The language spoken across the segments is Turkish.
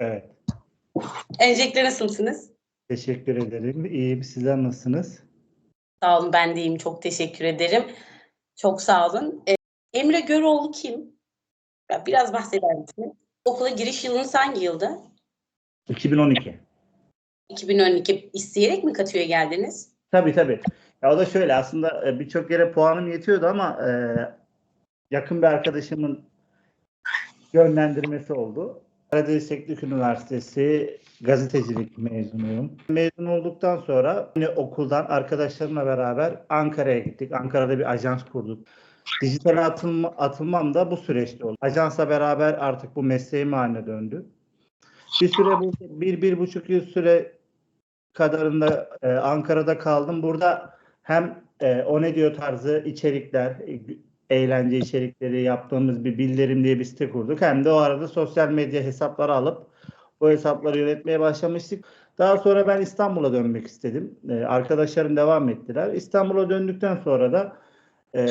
Evet. Öncelikle nasılsınız? Teşekkür ederim. İyiyim. Sizler nasılsınız? Sağ olun ben de iyiyim. Çok teşekkür ederim. Çok sağ olun. Ee, Emre Göroğlu kim? Ya biraz bahseder misiniz? Okula giriş yılınız hangi yılda? 2012. 2012. İsteyerek mi Katü'ye geldiniz? Tabii tabii. Ya o da şöyle aslında e, birçok yere puanım yetiyordu ama e, yakın bir arkadaşımın yönlendirmesi oldu. Karadeniz Teknik Üniversitesi gazetecilik mezunuyum. Mezun olduktan sonra yine okuldan arkadaşlarımla beraber Ankara'ya gittik. Ankara'da bir ajans kurduk. Dijitale atılma, atılmam da bu süreçte oldu. Ajansla beraber artık bu mesleğim haline döndü. Bir süre bir, bir buçuk yıl süre kadarında e, Ankara'da kaldım. Burada hem e, o ne diyor tarzı içerikler, eğlence içerikleri yaptığımız bir bildirim diye bir site kurduk. Hem de o arada sosyal medya hesapları alıp o hesapları yönetmeye başlamıştık. Daha sonra ben İstanbul'a dönmek istedim. E, arkadaşlarım devam ettiler. İstanbul'a döndükten sonra da e,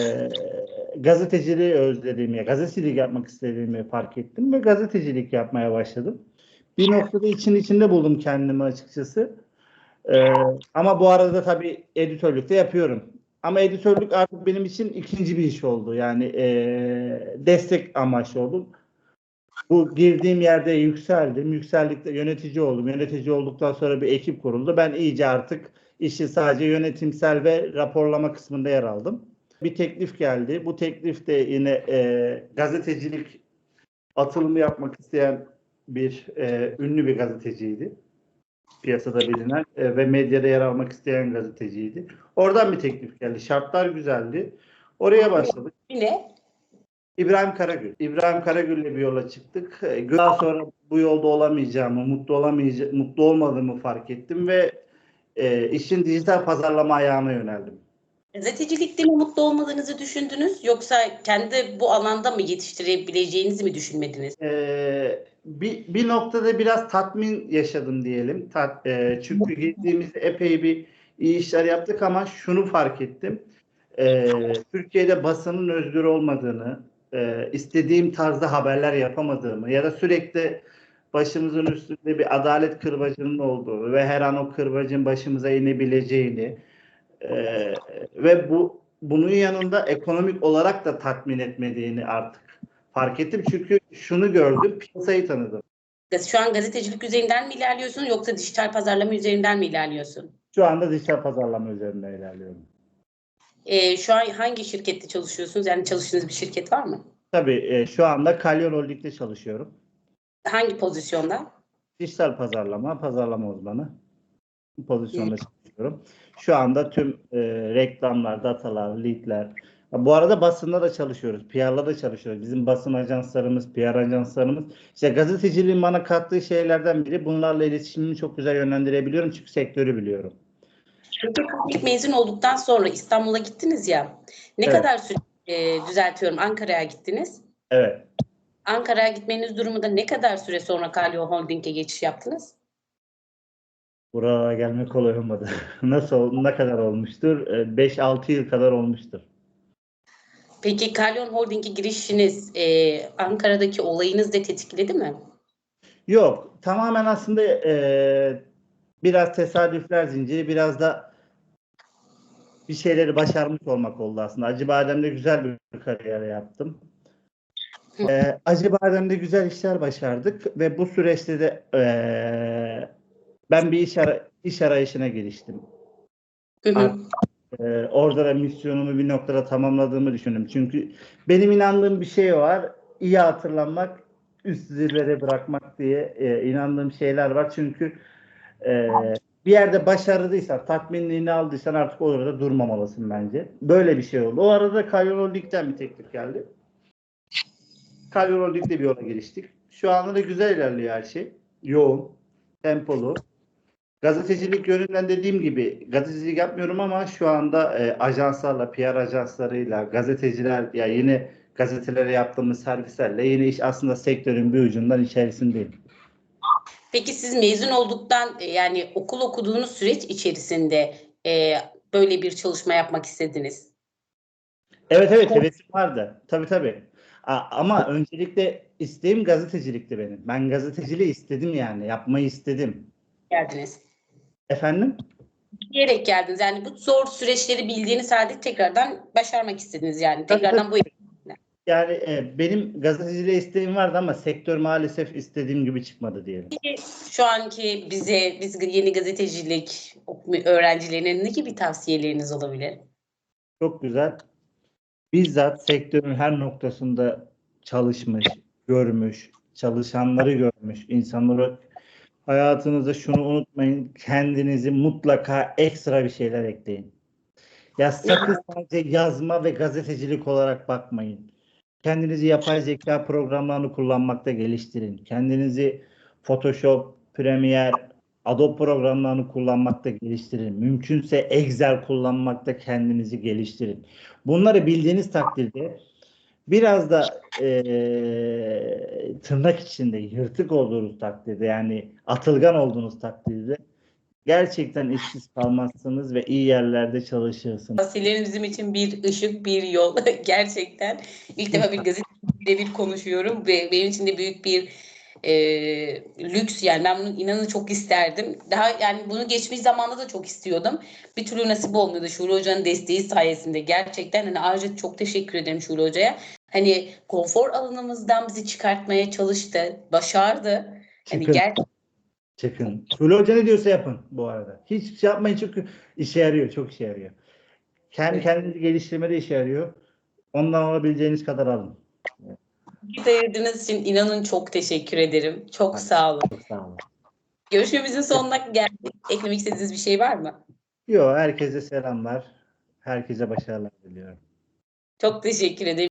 gazeteciliği özlediğimi, gazetecilik yapmak istediğimi fark ettim ve gazetecilik yapmaya başladım. Bir noktada için içinde buldum kendimi açıkçası. Ee, ama bu arada tabii editörlük de yapıyorum. Ama editörlük artık benim için ikinci bir iş oldu. Yani e, destek amaçlı oldum. Bu girdiğim yerde yükseldim. Yükseldikte yönetici oldum. Yönetici olduktan sonra bir ekip kuruldu. Ben iyice artık işi sadece yönetimsel ve raporlama kısmında yer aldım. Bir teklif geldi. Bu teklif de yine e, gazetecilik atılımı yapmak isteyen bir e, ünlü bir gazeteciydi piyasada bilinen e, ve medyada yer almak isteyen gazeteciydi. Oradan bir teklif geldi. Şartlar güzeldi. Oraya başladık. Yine İbrahim Karagül. İbrahim Karagül'le bir yola çıktık. E, Daha sonra bu yolda olamayacağımı, mutlu olamayacağımı, mutlu olmadığımı fark ettim ve e, işin dijital pazarlama ayağına yöneldim. gazetecilikte mi mutlu olmadığınızı düşündünüz yoksa kendi bu alanda mı yetiştirebileceğinizi mi düşünmediniz? Ee, bir, bir noktada biraz tatmin yaşadım diyelim. Tat, e, çünkü gittiğimizde epey bir iyi işler yaptık ama şunu fark ettim. Ee, Türkiye'de basının özgür olmadığını, e, istediğim tarzda haberler yapamadığımı ya da sürekli başımızın üstünde bir adalet kırbacının olduğu ve her an o kırbacın başımıza inebileceğini e, ve bu bunun yanında ekonomik olarak da tatmin etmediğini artık fark ettim. Çünkü şunu gördüm, piyasayı tanıdım. Şu an gazetecilik üzerinden mi ilerliyorsun yoksa dijital pazarlama üzerinden mi ilerliyorsun? Şu anda dijital pazarlama üzerinde ilerliyorum. Ee, şu an hangi şirkette çalışıyorsunuz? Yani çalıştığınız bir şirket var mı? Tabii e, şu anda Kalyon Holding'de çalışıyorum. Hangi pozisyonda? Dijital pazarlama, pazarlama uzmanı. Pozisyonda çalışıyorum. Şu anda tüm e, reklamlar, datalar, leadler. Bu arada basında da çalışıyoruz. PR'la da çalışıyoruz. Bizim basın ajanslarımız, PR ajanslarımız. İşte gazeteciliğin bana kattığı şeylerden biri. Bunlarla iletişimimi çok güzel yönlendirebiliyorum. Çünkü sektörü biliyorum. Peki mezun olduktan sonra İstanbul'a gittiniz ya. Ne Evet. kadar süre e, düzeltiyorum Ankara'ya gittiniz? Evet. Ankara'ya gitmeniz durumunda ne kadar süre sonra Kalyo Holding'e geçiş yaptınız? Buraya gelmek kolay olmadı. Nasıl? Ne kadar olmuştur? E, 5-6 yıl kadar olmuştur. Peki Kalyon Holding'e girişiniz e, Ankara'daki olayınız da tetikledi mi? Yok, tamamen aslında eee, biraz tesadüfler zinciri, biraz da bir şeyleri başarmış olmak oldu aslında. Acıbadem'de güzel bir kariyer yaptım. Eee Acıbadem'de güzel işler başardık ve bu süreçte de eee, ben bir iş, ara- iş arayışına giriştim. Hı hı. Eee, orada da misyonumu bir noktada tamamladığımı düşündüm. Çünkü benim inandığım bir şey var. İyi hatırlanmak, üst zirvede bırakmak diye eee, inandığım şeyler var. Çünkü eee, bir yerde başarılıysan, tatminliğini aldıysan artık orada durmamalısın bence. Böyle bir şey oldu. O arada Kalyon Holding'den bir teklif geldi. Kalyon Holding'de bir yola giriştik. Şu anda da güzel ilerliyor her şey. Yoğun, tempolu. Gazetecilik yönünden dediğim gibi gazetecilik yapmıyorum ama şu anda e, ajanslarla, PR ajanslarıyla, gazeteciler ya yeni gazetelere yaptığımız servislerle yeni iş aslında sektörün bir ucundan içerisindeyim. Peki siz mezun olduktan e, yani okul okuduğunuz süreç içerisinde e, böyle bir çalışma yapmak istediniz. Evet evet hevesim vardı. Tabii tabii. Ama öncelikle isteğim gazetecilikti benim. Ben gazeteciliği istedim yani. Yapmayı istedim. geldiniz. Efendim? Diyerek geldiniz. Yani bu zor süreçleri bildiğiniz halde tekrardan başarmak istediniz yani. Tekrardan bu Yani e, benim gazeteciliğe isteğim vardı ama sektör maalesef istediğim gibi çıkmadı diyelim. şu anki bize biz yeni gazetecilik öğrencilerine ne gibi tavsiyeleriniz olabilir? Çok güzel. Bizzat sektörün her noktasında çalışmış, görmüş, çalışanları görmüş insanları hayatınızda şunu unutmayın. Kendinizi mutlaka ekstra bir şeyler ekleyin. Ya sakın sadece yazma ve gazetecilik olarak bakmayın. Kendinizi yapay zeka programlarını kullanmakta geliştirin. Kendinizi Photoshop, Premiere, Adobe programlarını kullanmakta geliştirin. Mümkünse Excel kullanmakta kendinizi geliştirin. Bunları bildiğiniz takdirde biraz da eee, tırnak içinde yırtık olduğunuz takdirde yani atılgan olduğunuz takdirde gerçekten işsiz kalmazsınız ve iyi yerlerde çalışırsınız. Tavsiyelerin bizim için bir ışık, bir yol. Gerçekten ilk defa bir gazeteciyle bir konuşuyorum ve benim için de büyük bir e, lüks yani ben bunu inanın çok isterdim. Daha yani bunu geçmiş zamanda da çok istiyordum. Bir türlü nasip olmuyordu Şule Hoca'nın desteği sayesinde. Gerçekten hani ayrıca çok teşekkür ederim Şule Hoca'ya. Hani konfor alanımızdan bizi çıkartmaya çalıştı, başardı. Hani Çıkın, gerçekten çıkın. Şule Hoca ne diyorsa yapın bu arada. Hiç şey yapmayın çünkü işe yarıyor, çok işe yarıyor. Kendi Evet. kendinizi geliştirmede işe yarıyor. Ondan alabileceğiniz kadar alın. vakit ayırdığınız için inanın çok teşekkür ederim. Çok sağ olun. Çok sağ olun. Görüşmemizin sonuna geldik. Eklemek istediğiniz bir şey var mı? Yo, herkese selamlar. Herkese başarılar diliyorum. Çok teşekkür ederim.